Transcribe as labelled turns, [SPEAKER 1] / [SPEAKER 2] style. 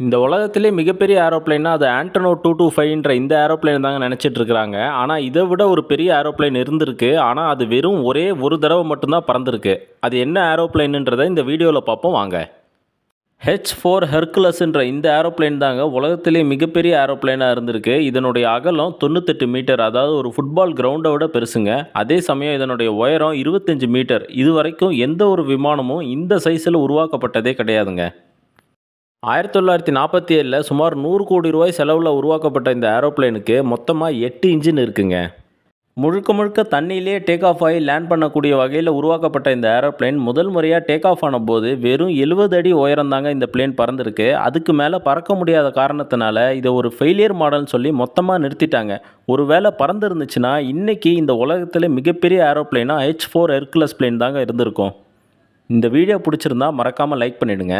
[SPEAKER 1] இந்த உலகத்திலே மிகப்பெரிய ஏரோப்ளைன்னா அது ஆண்டனோ டூ டூ ஃபைவ்ன்ற இந்த ஏரோப்ளைன் தாங்க நினச்சிட்டு இருக்கிறாங்க ஆனால் இதை விட ஒரு பெரிய ஏரோப்ளைன் இருந்திருக்கு. ஆனால் அது வெறும் ஒரே ஒரு தடவை மட்டும்தான் பறந்துருக்கு. அது என்ன ஏரோப்ளைனுன்றதை இந்த வீடியோவில் பார்ப்போம். வாங்க. ஹெச் ஃபோர் ஹெர்குலஸ்ன்ற இந்த ஏரோப்ளைன் தாங்க உலகத்திலே மிகப்பெரிய ஏரோப்ளைனாக இருந்திருக்கு. இதனுடைய அகலம் தொண்ணூத்தெட்டு மீட்டர் அதாவது ஒரு ஃபுட்பால் கிரவுண்டை விட பெருசுங்க. அதே சமயம் இதனுடைய உயரம் இருபத்தஞ்சு மீட்டர். இது வரைக்கும் எந்த ஒரு விமானமும் இந்த சைஸில் உருவாக்கப்பட்டதே கிடையாதுங்க. ஆயிரத்தி தொள்ளாயிரத்தி நாற்பத்தி ஏழில் சுமார் நூறு கோடி ரூபாய் செலவில் உருவாக்கப்பட்ட இந்த ஏரோப்ளேனுக்கு மொத்தமாக எட்டு இன்ஜின் இருக்குங்க. முழுக்க முழுக்க தண்ணியிலே டேக் ஆஃப் ஆகி லேண்ட் பண்ணக்கூடிய வகையில் உருவாக்கப்பட்ட இந்த ஏரோப்ளேன் முதல் முறையாக டேக் ஆஃப் ஆன போது வெறும் எழுபது அடி உயரம் தாங்க இந்த பிளேன் பறந்துருக்கு. அதுக்கு மேலே பறக்க முடியாத காரணத்தினால இதை ஒரு ஃபெயிலியர் மாடல்னு சொல்லி மொத்தமாக நிறுத்திட்டாங்க. ஒருவேளை பறந்துருந்துச்சுன்னா இன்றைக்கி இந்த உலகத்தில் மிகப்பெரிய ஏரோப்ளைனாக ஹெச் ஃபோர் ஹெர்குலஸ் பிளேன் தாங்க இருந்திருக்கும். இந்த வீடியோ பிடிச்சிருந்தா மறக்காமல் லைக் பண்ணிவிடுங்க